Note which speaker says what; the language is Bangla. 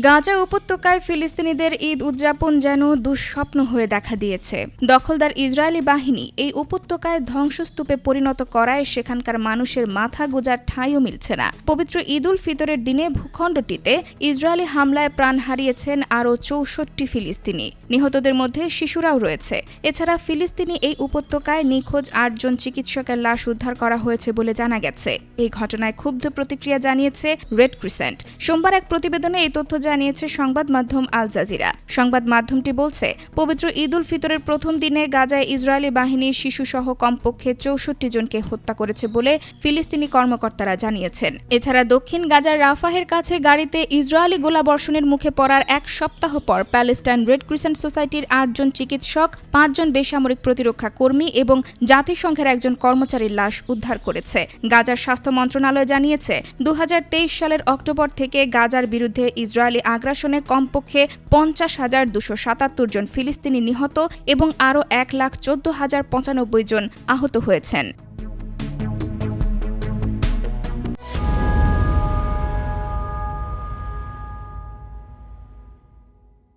Speaker 1: গাজা উপত্যকায় ফিলিস্তিনিদের ঈদ উদযাপন যেন দুঃস্বপ্ন হয়ে দেখা দিয়েছে। দখলদার ইসরায়েলি বাহিনী এই উপত্যকায় ধ্বংসস্তূপে পরিণত করায় সেখানকার মানুষের মাথা গোজার ঠাঁইও মিলছে না। পবিত্র ঈদ উল ফিতরের দিনে ভূখণ্ডটিতে ইসরায়েলি হামলায় প্রাণ হারিয়েছেন আরও চৌষট্টি ফিলিস্তিনি। নিহতদের মধ্যে শিশুরাও রয়েছে। এছাড়া ফিলিস্তিনি এই উপত্যকায় নিখোঁজ আটজন চিকিৎসকের লাশ উদ্ধার করা হয়েছে বলে জানা গেছে। এই ঘটনায় ক্ষুব্ধ প্রতিক্রিয়া জানিয়েছে রেড ক্রিসেন্ট। সোমবার এক প্রতিবেদনে এই তথ্য জানিয়েছে সংবাদ মাধ্যম আল জাজিরা। সংবাদ মাধ্যমটি বলছে, পবিত্র ঈদ উল ফিতরের প্রথম দিনে গাজায় ইসরায়েলি বাহিনী শিশুসহ কমপক্ষে চৌষট্টি জনকে হত্যা করেছে বলে ফিলিস্তিনি কর্মকর্তারা জানিয়েছেন। এছাড়া দক্ষিণ গাজার রাফাহের কাছে গাড়িতে ইসরায়েলি গোলাবর্ষণের মুখে পড়ার এক সপ্তাহ পর প্যালেস্টাইন রেড ক্রিসেন্ট সোসাইটির আটজন চিকিৎসক, পাঁচজন বেসামরিক প্রতিরক্ষা কর্মী এবং জাতিসংঘের একজন কর্মচারীর লাশ উদ্ধার করেছে। গাজার স্বাস্থ্য মন্ত্রণালয় জানিয়েছে দু হাজার তেইশ সালের অক্টোবর থেকে গাজার বিরুদ্ধে ইসরায়েলি আগ্রাসনে কমপক্ষে পঞ্চাশ হাজার দুশো সাতাত্তর জন ফিলিস্তিনি নিহত এবং আরও এক লাখ চোদ্দ হাজার পঁচানব্বই জন আহত হয়েছেন।